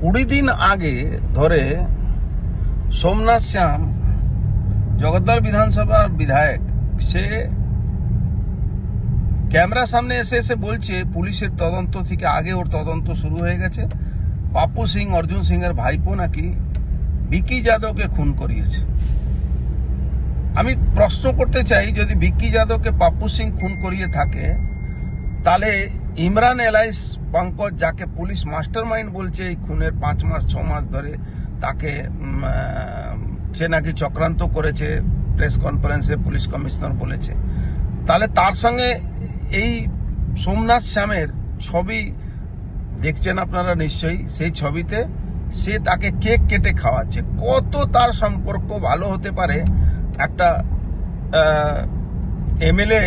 কুড়ি দিন আগে ধরে সোমনাথ শ্যাম, জগদ্দল বিধানসভার বিধায়ক, সে ক্যামেরার সামনে এসে এসে বলছে, পুলিশের তদন্ত থেকে আগে ওর তদন্ত শুরু হয়ে গেছে। পাপ্পু সিং, অর্জুন সিং এর ভাইপো নাকি বিকি যাদবকে খুন করিয়েছে। আমি প্রশ্ন করতে চাই, যদি বিক্কি যাদবকে পাপ্পু সিং খুন করিয়ে থাকে, তাহলে ইমরান এলাইস পঙ্কজ, যাকে পুলিশ মাস্টার মাইন্ড বলছে এই খুনের পাঁচ মাস, ছ মাস ধরে, তাকে সে নাকি চক্রান্ত করেছে, প্রেস কনফারেন্সে পুলিশ কমিশনার বলেছে। তাহলে তার সঙ্গে এই সোমনাথ শ্যামের ছবি দেখছেন আপনারা নিশ্চয়ই, সেই ছবিতে সে তাকে কেক কেটে খাওয়াচ্ছে। কত তার সম্পর্ক ভালো হতে পারে, একটা এমএলএ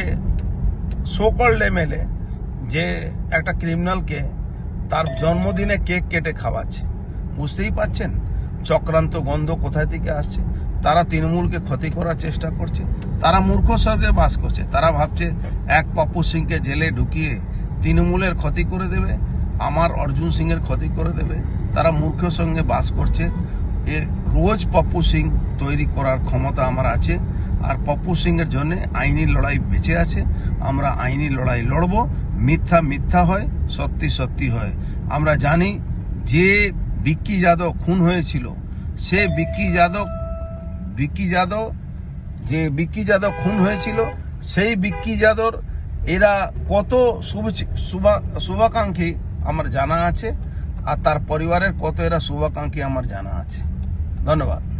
সোকল্ড এমএলএ যে একটা ক্রিমিনালকে তার জন্মদিনে কেক কেটে খাওয়াচ্ছে। বুঝতেই পাচ্ছেন চক্রান্ত গন্ধ কোথা থেকে আসছে? তারা তৃণমূলকে ক্ষতি করার চেষ্টা করছে। তারা মূর্খ সঙ্গে বাস করছে। তারা ভাবছে, এক পপ্পু সিংকে জেলে ঢুকিয়ে তৃণমূলের ক্ষতি করে দেবে, আমার অর্জুন সিং এর ক্ষতি করে দেবে। তারা মূর্খ সঙ্গে বাস করছে। এ রোজ পপ্পু সিং তৈরি করার ক্ষমতা আমার আছে। আর পপ্পু সিং এর জন্য আইনি লড়াই বেঁচে আছে। আমরা আইনি লড়াই লড়ব। মিথ্যা মিথ্যা হয়, সত্যি সত্যি হয়। আমরা জানি যে বিক্কি যাদব খুন হয়েছিল, সে বিক্কি যাদব বিক্কি যাদব, যে বিক্কি যাদব খুন হয়েছিল, সেই বিক্কি যাদব, এরা কত শুভ শুভা- শুভাকাঙ্ক্ষী আমার জানা আছে, আর তার পরিবারের কত এরা শুভাকাঙ্ক্ষী আমার জানা আছে। ধন্যবাদ।